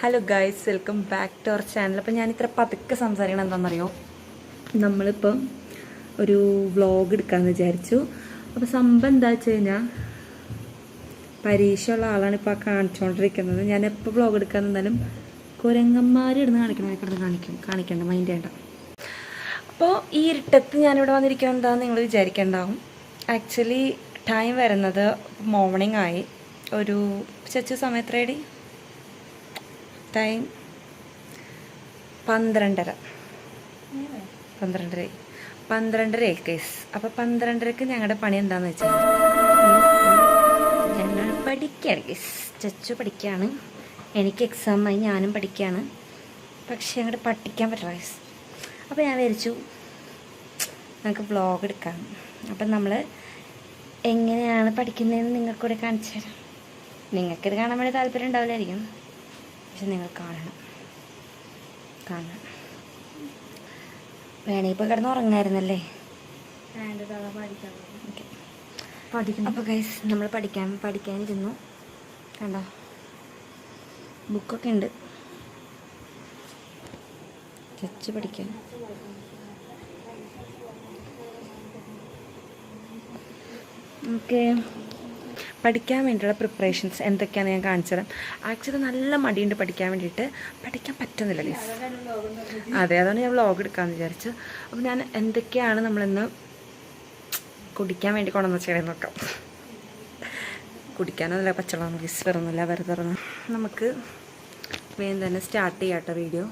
Hello guys welcome back to our channel അപ്പോൾ ഞാൻ ഇത്ര പതുക്കെ സംസാരിക്കണം എന്താണെന്നറിയോ? നമ്മളിപ്പം ഒരു വ്ളോഗ് എടുക്കാമെന്ന് വിചാരിച്ചു. അപ്പോൾ സംഭവം എന്താ വെച്ച് കഴിഞ്ഞാൽ പരീക്ഷയുള്ള ആളാണ് ഇപ്പോൾ കാണിച്ചുകൊണ്ടിരിക്കുന്നത് ഞാൻ എപ്പോൾ വ്ളോഗ് എടുക്കാൻ നിന്നാലും കുരങ്ങന്മാരിടുന്ന് കാണിക്കണം. എനിക്കിടുന്ന് കാണിക്കും. കാണിക്കേണ്ട മൈൻഡ് ചെയ്യണ്ട. അപ്പോൾ ഈ ഇരുട്ടത്ത് ഞാനിവിടെ വന്നിരിക്കുന്നത് എന്താണെന്ന് നിങ്ങൾ വിചാരിക്കേണ്ടാവും. ആക്ച്വലി ടൈം വരുന്നത് മോർണിംഗ് ആയി. ഒരു ചച്ചു സമയത്രേടി ടൈം പന്ത്രണ്ടര പന്ത്രണ്ടര. പന്ത്രണ്ടര. കേസ് അപ്പോൾ പന്ത്രണ്ടരക്ക് ഞങ്ങളുടെ പണി എന്താണെന്ന് വെച്ചാൽ ഞങ്ങൾ പഠിക്കുകയാണ് കേസ് ചച്ചു പഠിക്കുകയാണ് എനിക്ക് എക്സാമായി ഞാനും പഠിക്കുകയാണ് പക്ഷേ ഞങ്ങളുടെ പഠിക്കാൻ പറ്റില്ല കേസ് അപ്പോൾ ഞാൻ വിചാരിച്ചു നമുക്ക് വ്ളോഗ് എടുക്കാം. അപ്പം നമ്മൾ എങ്ങനെയാണ് പഠിക്കുന്നതെന്ന് നിങ്ങൾക്കൂടെ കാണിച്ചു തരാം. നിങ്ങൾക്കിത് കാണാൻ വേണ്ടി താല്പര്യം ഉണ്ടാവില്ലായിരിക്കും. പക്ഷെ നിങ്ങൾ കാണണം. കാണണം. വേണേ ഇപ്പോൾ കിടന്ന് ഉറങ്ങായിരുന്നല്ലേ? അപ്പൊ അപ്പോൾ ഗൈസ് നമ്മൾ പഠിക്കാൻ പഠിക്കാനിരുന്നു. കണ്ടോ? ബുക്കൊക്കെ ഉണ്ട്. ചച്ച് പഠിക്കാൻ. ഓക്കെ പഠിക്കാൻ വേണ്ടിയുള്ള പ്രിപ്പറേഷൻസ് എന്തൊക്കെയാണ് ഞാൻ കാണിച്ചു തരാം. ആക്ച്വലി നല്ല മടിയുണ്ട് പഠിക്കാൻ വേണ്ടിയിട്ട്. പഠിക്കാൻ പറ്റുന്നില്ല ലീസ് അതെ അതാണ് ഞാൻ വ്ളോഗ് എടുക്കാമെന്ന് വിചാരിച്ചു. അപ്പോൾ ഞാൻ എന്തൊക്കെയാണ് നമ്മളിന്ന് കുടിക്കാൻ വേണ്ടി കൊണ്ടെന്ന് വെച്ചാൽ നോക്കാം. കുടിക്കാനൊന്നുമില്ല പച്ചവെള്ളം ഗീസ് വരുന്നില്ല വെറുതെ നമുക്ക് വേഗം തന്നെ സ്റ്റാർട്ട് ചെയ്യാട്ടോ വീഡിയോ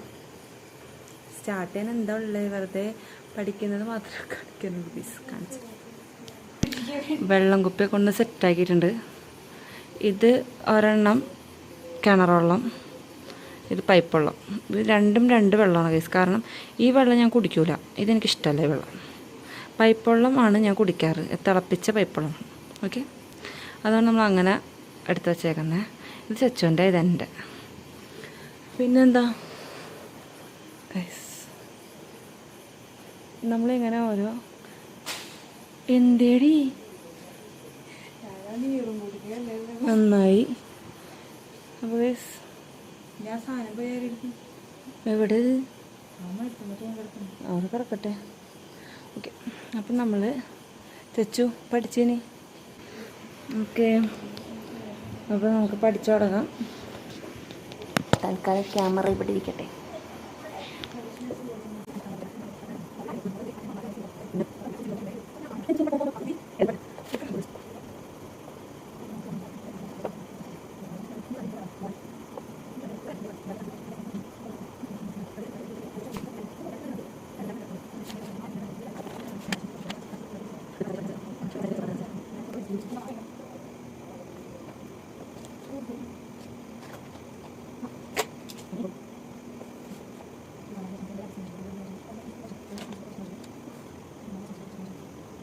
സ്റ്റാർട്ട് ചെയ്യാൻ എന്താ ഉള്ളത് വെറുതെ പഠിക്കുന്നത് മാത്രമേ കാണിക്കുന്നുള്ളൂ ഗീസ് കാണിച്ചു. വെള്ളം കുപ്പി കൊണ്ട് സെറ്റാക്കിയിട്ടുണ്ട് ഇത് ഒരെണ്ണം കിണർ വെള്ളം ഇത് പൈപ്പ് വെള്ളം. ഇത് രണ്ടും രണ്ട് വെള്ളമാണ് കേസ് കാരണം ഈ വെള്ളം ഞാൻ കുടിക്കൂല. ഇതെനിക്കിഷ്ടമല്ല ഈ വെള്ളം. പൈപ്പ് വെള്ളമാണ് ഞാൻ കുടിക്കാറ്. തിളപ്പിച്ച പൈപ്പ് വെള്ളം. ഓക്കെ അതുകൊണ്ട് നമ്മൾ അങ്ങനെ എടുത്ത് വെച്ചേക്കുന്നത് ഇത് ചച്ചുവിന്റെ ഇതെന്റെ പിന്നെന്താ? നമ്മളിങ്ങനെ ഓരോ എന്തേടി? നന്നായി. അപ്പോൾ എവിടെ? അവിടെ കിടക്കട്ടെ. ഓക്കെ അപ്പം നമ്മൾ തെച്ചു പഠിച്ചേനി ഓക്കെ അപ്പോൾ നമുക്ക് പഠിച്ചു തുടങ്ങാം. തൽക്കാലം ക്യാമറ ഇവിടെ ഇരിക്കട്ടെ.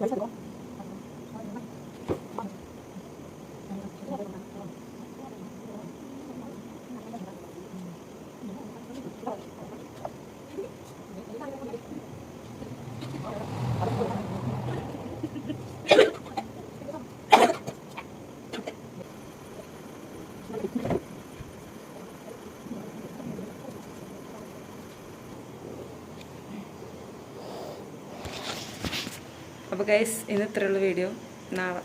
没成功。അപ്പോൾ ഗൈസ് ഇന്ന് ഇത്രയുള്ള വീഡിയോ നാളെ.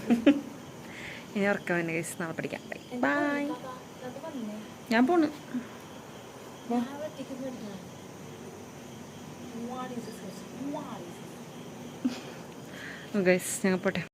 ഇനി ഉറക്കം തന്നെ ഗൈസ് നാളെ പഠിക്കാം. ബൈ ഞാൻ പോണ്. ഗൈസ് ഞങ്ങൾ പോട്ടെ.